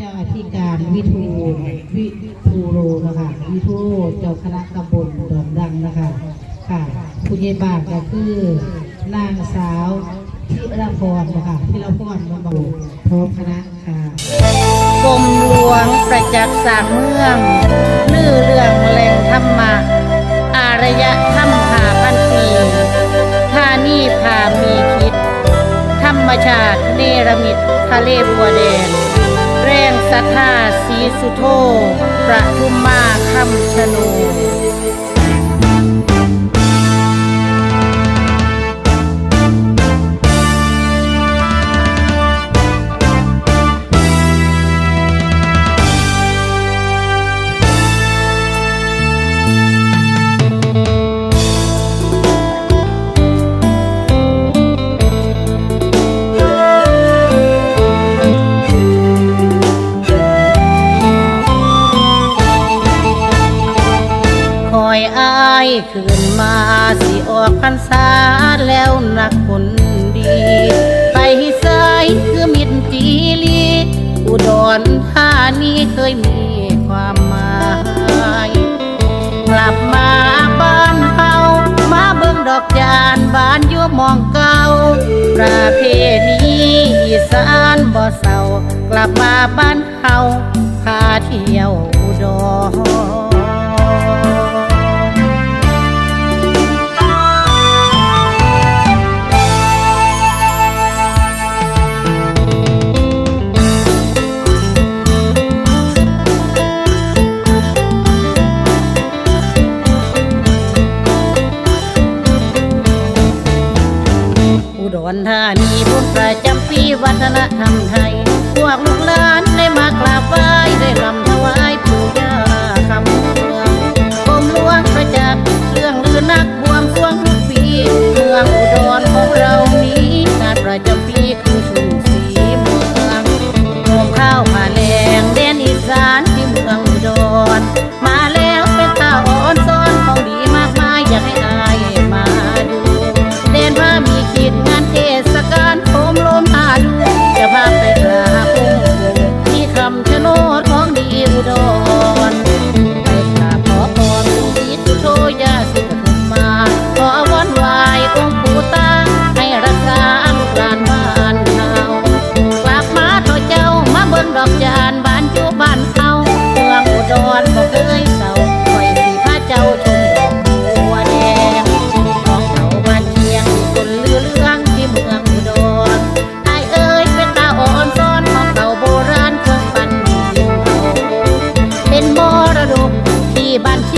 เจ้าอธิการวิทูวิทูโรนะคะวิทูโรเจ้าคณะตำบลดอนดังนะคะค่ะผู้ใหญ่บ้านก็คือนางสาวพิรพรนะคะพิรพรมาบูพร้อมคณะค่ะกรมหลวงประจักษ์สางเมืองลือเรื่องแหล่งธรรมะอารยะธรรมหาพันปีทานี่พามีคิด ธรรมชาติเนรมิตทะเลบัวแดง แรงศรัทธาสีสุโธประทุมมาคำชะโนู อยอายคืนมาสิออกพรรษาแล้วนักคนดี ไปสายคือมิตรจีลี อุดรธานีเคยมีความหมาย กลับมาบ้านเฮามาเบิ่งดอกจานบ้านยู่หมองเก่าประเพณีอีสานบ่เศร้ากลับมาบ้านเฮาพาเที่ยวอุดร ถ้ามีบุญประจำปีวัฒนธรรมไทย พวกลูกหลาน บ้านเชี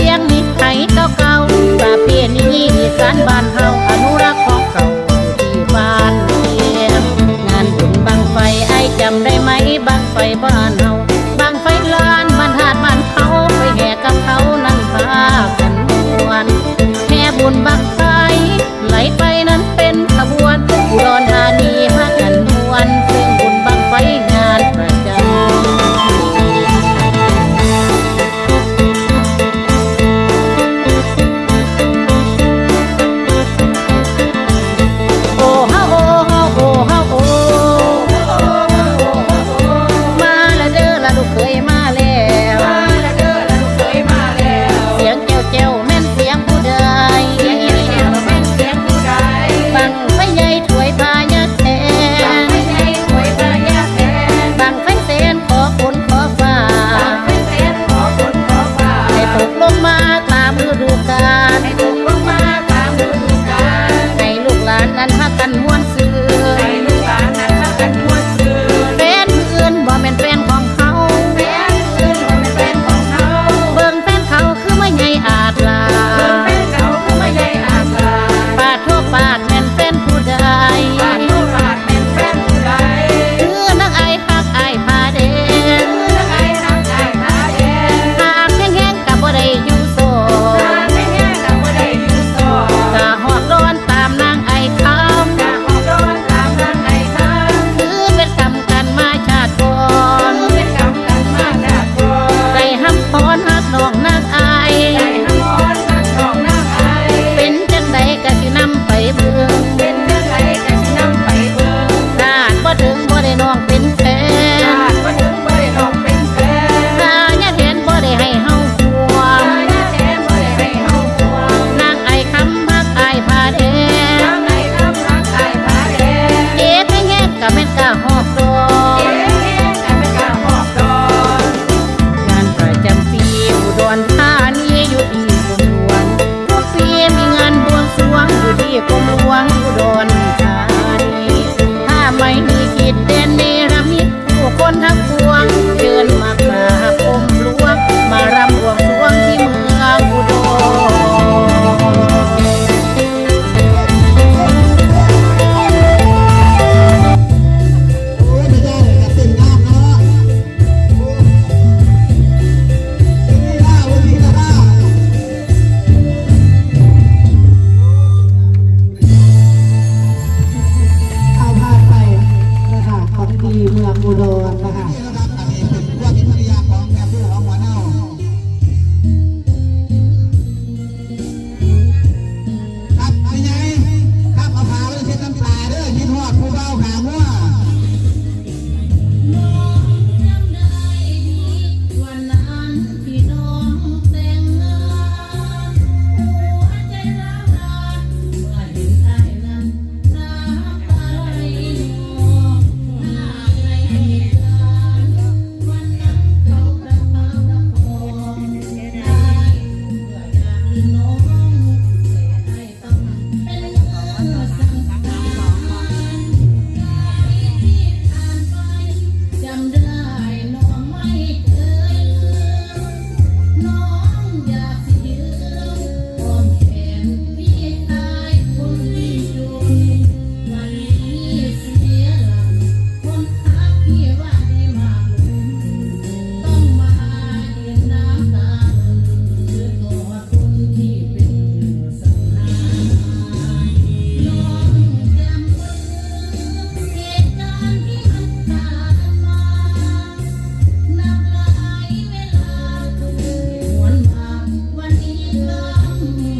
น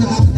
Thank you.